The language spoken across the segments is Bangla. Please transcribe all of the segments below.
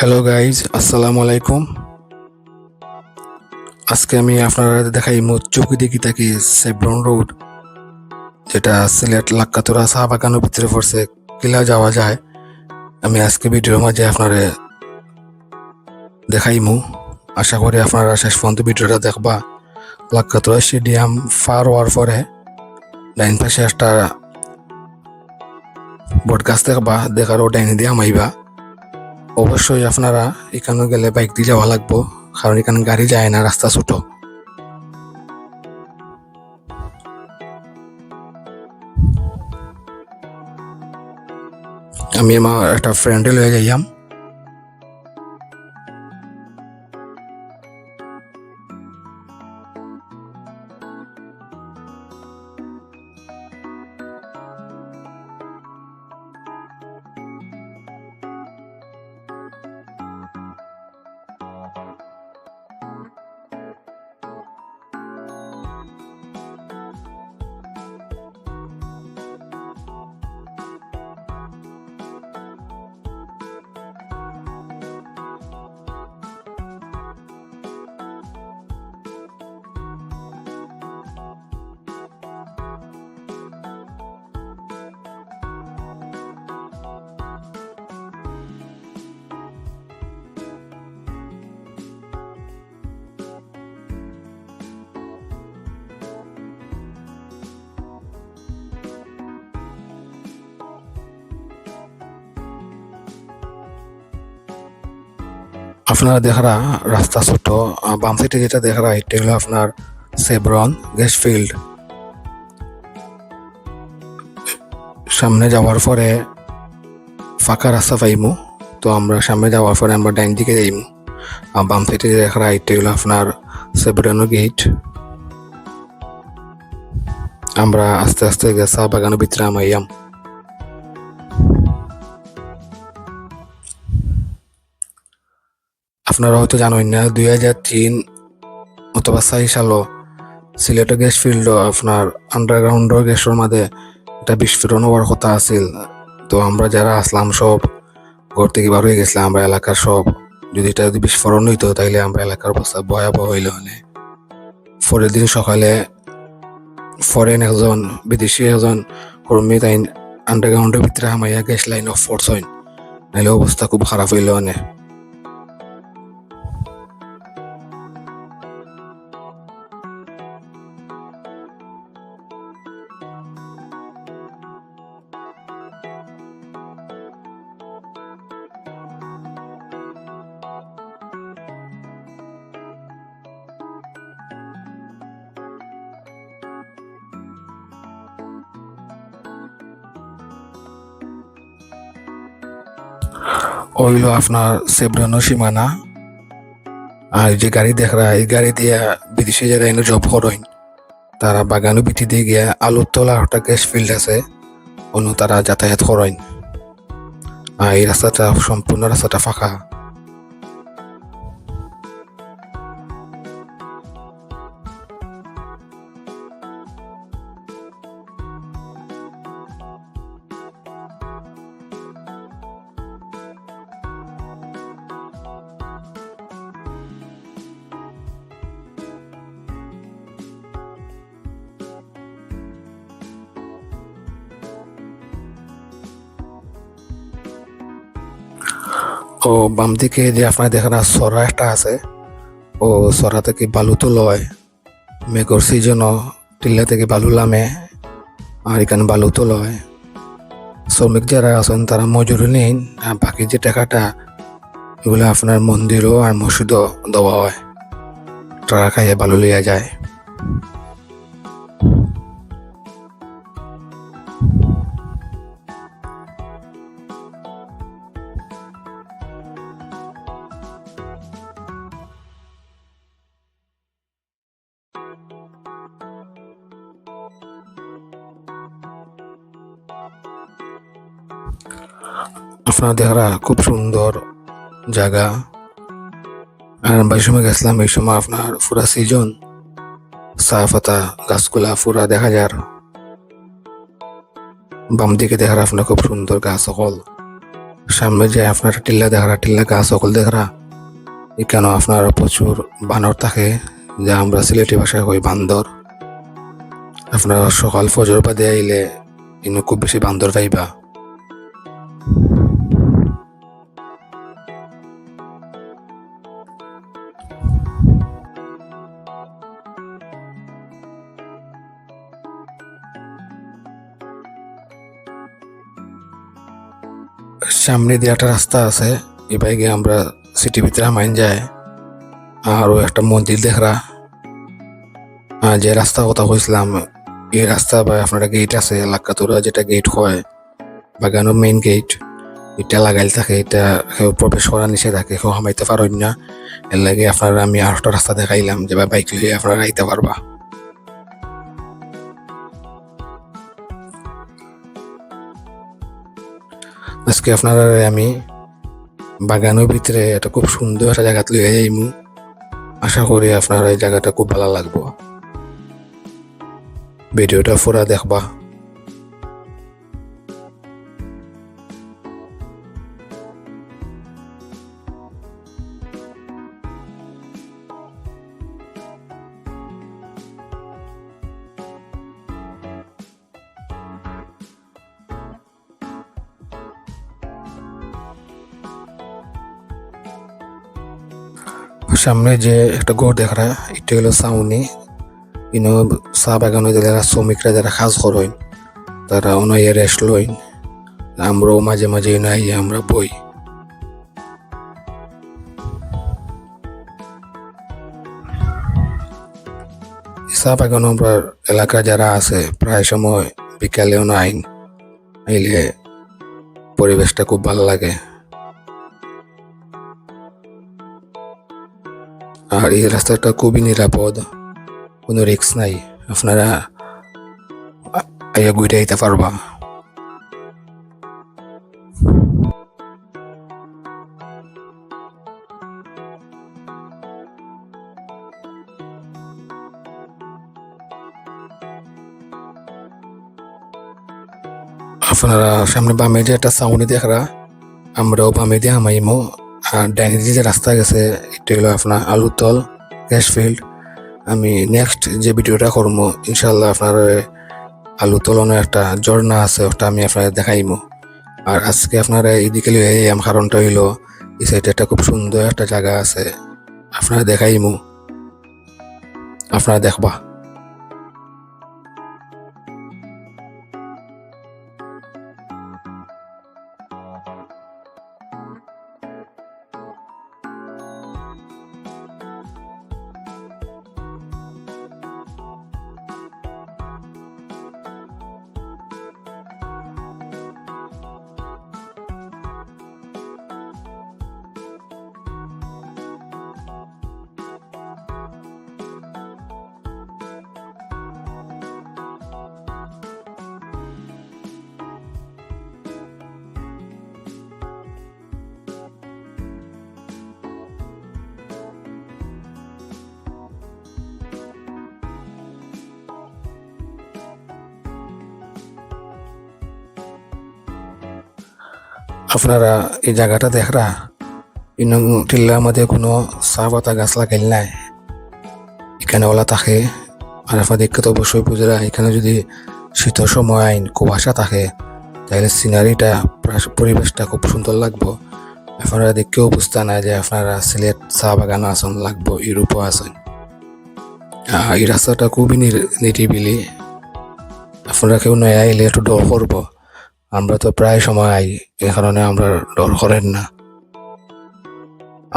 হ্যালো গাইজ আসসালামু আলাইকুম আজকে আমি আপনারা দেখাই চৌকি দেখি থাকি সেব্রন রোড যেটা সিলেট লাক্কাতুরা চা বাগানের ভিতরে পড়ছে। কিলা যাওয়া যায়। আমি আজকে ভিডিওর মাঝে আপনারা দেখাইমু আশা করি আপনারা শেষ পর্যন্ত ভিডিওটা দেখবা। লাক্কাতুরা স্টেডিয়াম ফার হওয়ার পরে ডাইন পাশে একটা বটগাছ দেখবা। দেখার ও ডাইনে দিয়ে আমাইবা। অবশ্যই আপনারা এখানে গেলে বাইক দিয়ে যাওয়া লাগবো, কারণ এখানে গাড়ি যায় না, রাস্তা ছোট। আমি আমার একটা ফ্রেন্ডে লয়ে যাইয়াম। আপনারা দেখারা রাস্তা ছোট বাম সাইডে যেটা দেখারা, এটা হলো আপনার সেব্রন গ্যাস ফিল্ড সামনে যাওয়ার পরে ফাঁকা রাস্তা পাইমু, তো আমরা সামনে যাওয়ার পরে আমরা ডাইন দিকে যাইমু। আর বাম সাইডে দেখারা, এটা হলো আপনার সেব্রনো গেট আমরা আস্তে আস্তে চা বাগানের ভিতরে আমাইয়াম আপনারা হয়তো জানেন না, দুই হাজার তিন অথবা চারি সালও সিলেটের গ্যাস ফিল্ড, আপনার আন্ডারগ্রাউন্ডের গ্যাসের মাঝে এটা বিস্ফোরণ হওয়ার কথা আছিল। তো আমরা যারা আসলাম সব, ঘর থেকে বার হয়ে গেছিলাম, আমরা এলাকার সব। যদি এটা যদি বিস্ফোরণ হইতো, তাইলে আমরা এলাকার অবস্থা ভয়াবহ হইল মানে পরের দিন সকালে ফরেন একজন, বিদেশি একজন কর্মী তাই আন্ডারগ্রাউন্ডের ভিতরে হামাইয়া গ্যাস লাইন অফ ফোর্স হইন। নাইলে অবস্থা খুব খারাপ হইল মানে ওইলো আপনার সেব্রানো সীমানা। আর যে গাড়ি দেখরা এই গাড়ি দিয়া বিদেশে যারা এনে জব করেন, তারা বাগানো বিটি দিয়ে গিয়া আলুর তোলা একটা গ্যাস ফিল্ড আছে, অন্য তারা যাতায়াত করেন। আর এই রাস্তাটা সম্পূর্ণ রাস্তাটা ফাঁকা। ও বাম দিকে যে আপনার দেখেন সরা একটা আছে। ও সরা থেকে বালু তো লয়। মেঘর সিজনও টিল্লা থেকে বালু লামে, আর এখানে বালু তো লয়। শ্রমিক যারা আছেন, তারা মজুরি নেন, আর বাকি যে টাকাটা, এগুলো আপনার মন্দিরও আর মসজিদও দেওয়া হয়। তারা খাইয়ে বালু লিয়া যায়। আপনার দেখারা খুব সুন্দর জায়গা। আর এই সময় গেছিলাম, এই সময় আপনার পুরা সিজন চা পাতা গাছগুলা ফুরা দেখা যার। বাম দিকে দেখার আপনার খুব সুন্দর গাছ সকল সামনে যে আপনার টিল্লা দেখরা, টিল্লা গাছ সকল দেখরা এখানে আপনার প্রচুর বানর থাকে, যা আমরা সিলেটি ভাষায় কই বান্দর। আপনার সকাল ফজর বাদে আইলে ইনো খুব বেশি বান্দর পাইবা। সামনে দিয়ে একটা রাস্তা আছে। এই বাইকে আমরা সিটির ভিতরে মাইন যায় আরও একটা মন্দির দেখরা। যে রাস্তা কথা কইছিলাম, এই রাস্তা বা আপনার গেট আছে, লাক্কাতুরা যেটা গেট হয় বাগানের মেইন গেট এটা লাগাইল থাকে, এটা প্রবেশ করা নিষেধ থাকে কেউ হামাইতে পারেন না। এর লাগে আপনার আমি আর একটা রাস্তা দেখাইলাম, যে বাইক লিয়ে আপনারা আইতে পারবা। আজকে আপনারা আমি বাগানের ভিতরে একটা খুব সুন্দর একটা জায়গা লইয়া যাইম আশা করি আপনার এই জায়গাটা খুব ভালো লাগবো। ভিডিওটা ফোরা দেখবা। সামনে যে একটা ঘর দেখা এটা হলো সাউনি। ইনো চা বাগানে যারা শ্রমিকরা, যারা কাজ করেন, তারা ওনাইয়া রেস্ট লইন। আমরাও মাঝে মাঝে নাই আমরা বই। চা বাগান আমরা এলাকা যারা আছে, প্রায় সময় বিকালেও নাইন আইলে পরিবেশটা খুব ভালো লাগে। আর এই রাস্তাটা খুবই নিরাপদ। কোনো রিক্স নাই। আপনারা আইয়া ঘুরে আইতে পারবা। আপনারা সামনে বামে যে একটা সাউনি দেখরা, আমরাও বামে দিয়ে আমাইমো আর ডাইনে যে রাস্তা গেছে এটা হলো আপনার আলুতল গ্যাস ফিল্ড। আমি নেক্সট যে ভিডিওটা করব ইনশাল্লাহ আপনার আলু তলনের একটা ঝর্ণা আছে, ওটা আমি আপনার দেখাইমো। আর আজকে আপনারা এইদিকে এলাম কারণটা হইল এই সাইডে একটা খুব সুন্দর একটা জায়গা আছে, আপনারা দেখাইমু। আপনারা দেখবা। আপনারা এই জায়গাটা দেখরা? ইন টিল্লার মধ্যে কোনো চা পাতা গাছ লাগাইল নাই। এখানে ওলা থাকে। আর আপনার দেখতে তো অবশ্যই বুঝরা এখানে যদি শীতের সময় আইন কুয়াশা থাকে, তাহলে সিনারিটা পরিবেশটা খুব সুন্দর লাগবো। আপনারা দেখেও বুঝতে না যে আপনারা সিলেট চা বাগান আসন লাগবো, ইউরোপও আসেন এই রাস্তাটা খুবই নিরিবিলি। আপনারা কেউ নয় এলে একটু ডর করব। আমরা তো প্রায় সময় আই এ কারণে আমরা ডর করেন না।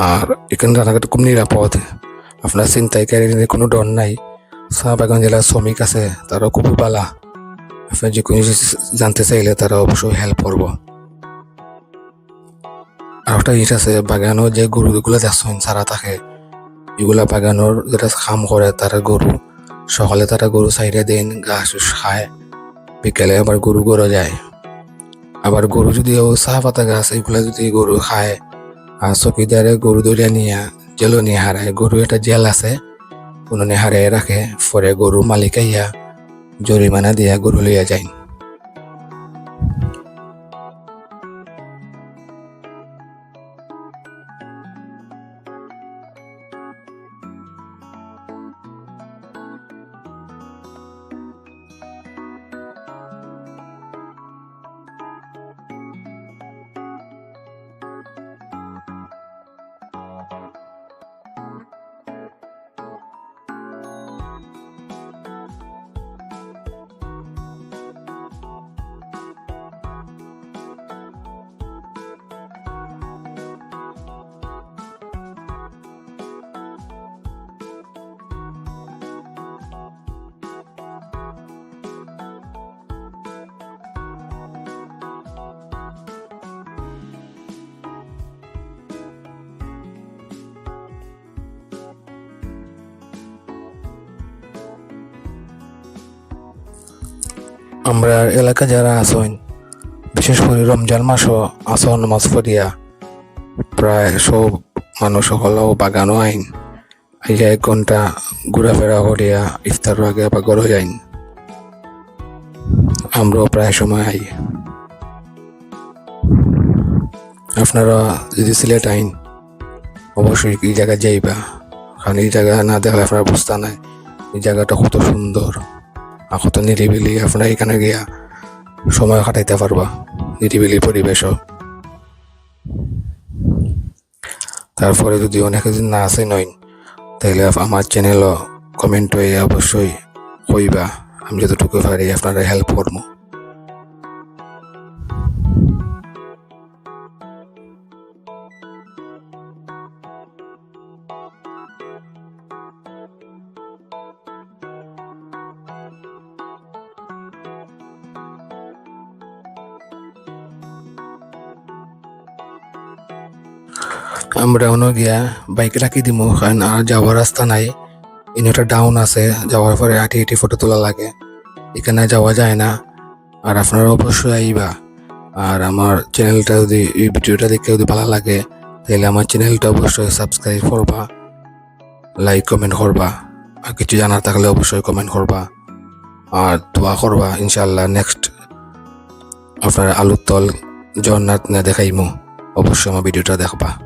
আর এখানে রানাঘাট খুব নিরাপদ। আপনার ছিনতাইকারী কোনো ডর নাই। বাগান জেলার শ্রমিক আছে, তারাও খুবই বালা আপনি যে কোনো জানতে চাইলে তারা অবশ্যই হেল্প করব। আর একটা জিনিস আছে বাগানও যে গরুগুলো দেখছেন সারা থাকে এগুলা বাগানোর যেটা কাম করে তারা গরু সকালে তারা গরু সাইডে দেন ঘাস খায়, বিকেলে আবার গরু গরু যায়। আবার গরু যদি ও চাহ পাতা গাছ এগুলা যদি গরু খায়, আর চকিদারে গরু দৌড়িয়া নিয়া জেলো নিয়ে হারায়, গরু একটা জেল আছে কোনো হারাই রাখে, পরে গরু মালিক আইয়া জরিমানা দিয়া গরু লইয়া যায় আমরা এলাকা যারা আসন বিশেষ করে রমজান মাসও আসন নামাজ পড়িয়া প্রায় সব মানুষ সকলেও বাগানও আইন। আইয়া এক ঘণ্টা ঘোরাফেরা করিয়া ইফতার আগে বা ঘরে যাইন। আমরাও প্রায় সময় আই। আপনারা যদি সিলেট আইন, অবশ্যই এই জায়গায় যাইবা। কারণ এই জায়গা না দেখলে আপনার বুঝতে নাই এই জায়গাটা কত সুন্দর। আর তো নিরিবিলি আপনারা এখানে গিয়া সময় কাটাইতে পারবা নিরিবিলি পরিবেশও তারপরে যদি অনেকে যদি না আসে নইন তাহলে আমার চ্যানেলও কমেন্ট হয়ে অবশ্যই কইবা আমি যতটুকু পারি আপনারা হেল্প করব আমরা অন্য গিয়া বাইক রাখি দিমু, কারণ আর যাওয়ার রাস্তা নাই। ইনটা ডাউন আছে, যাওয়ার পরে হাঁটি হাঁটি ফটো তোলা লাগে। এখানে যাওয়া যায় না। আর আপনারা অবশ্যই আইবা। আর আমার চ্যানেলটা যদি, এই ভিডিওটা দেখে যদি ভালো লাগে, তাহলে আমার চ্যানেলটা অবশ্যই সাবস্ক্রাইব করবা লাইক কমেন্ট করবা। আর কিছু জানার থাকলে অবশ্যই কমেন্ট করবা। আর দোয়া করবা ইনশাল্লাহ নেক্সট আপনার আলুর তল জগন্নাথ না দেখাইমু। অবশ্যই আমার ভিডিওটা দেখবা।